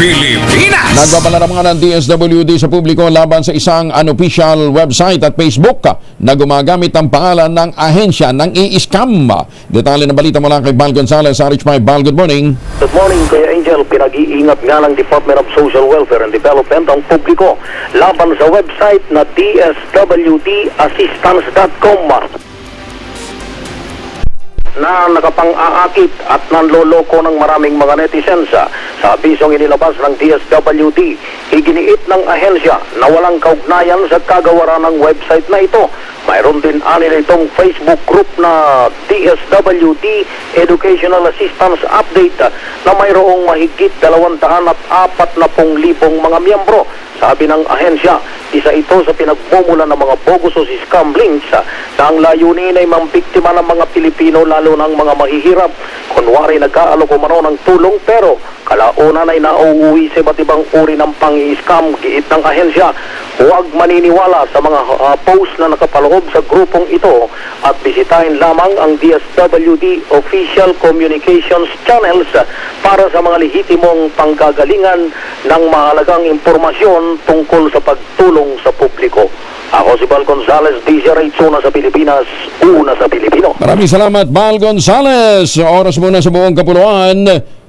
Pilipinas. Nagbabalara mga ng DSWD sa publiko laban sa isang unofficial website at Facebook na gumagamit ang pangalan ng ahensya ng i-scam. Detalye ng balita mula kay Val Gonzalez sa RH5. Val, good morning. Good morning, Kuya Angel. Pinag-iingat nga ng Department of Social Welfare and Development ang publiko laban sa website na dswdassistance.com na nakapang-aakit at nanloloko ng maraming mga netizens sa abisong inilabas ng DSWD. Iginiit ng ahensya na walang kaugnayan sa kagawaran ng website na ito. Mayroon din anil itong Facebook group na DSWD Educational Assistance Update na mayroong mahigit 240,000 mga miyembro. Sabi ng ahensya, isa ito sa pinagmumula ng mga bogus o scam links na ang layunin ay mambiktima ng mga Pilipino lalo ng mga mahihirap. Kunwari nagkaalok umano ng tulong pero kalaunan ay nauuwi sa iba't ibang uri ng pang-scam. Giit ng ahensya, huwag maniniwala sa mga ah, post na nakapaloob sa grupong ito at bisitahin lamang ang DSWD Official Communications Channels para sa mga lehitimong panggagalingan ng mahalagang impormasyon tungkol sa pagtulong sa publiko. Ako si Val Gonzales, DJ Rayzona sa Pilipinas, una sa Pilipino. Maraming salamat, Val Gonzalez. Oras muna sa buong kapuluan.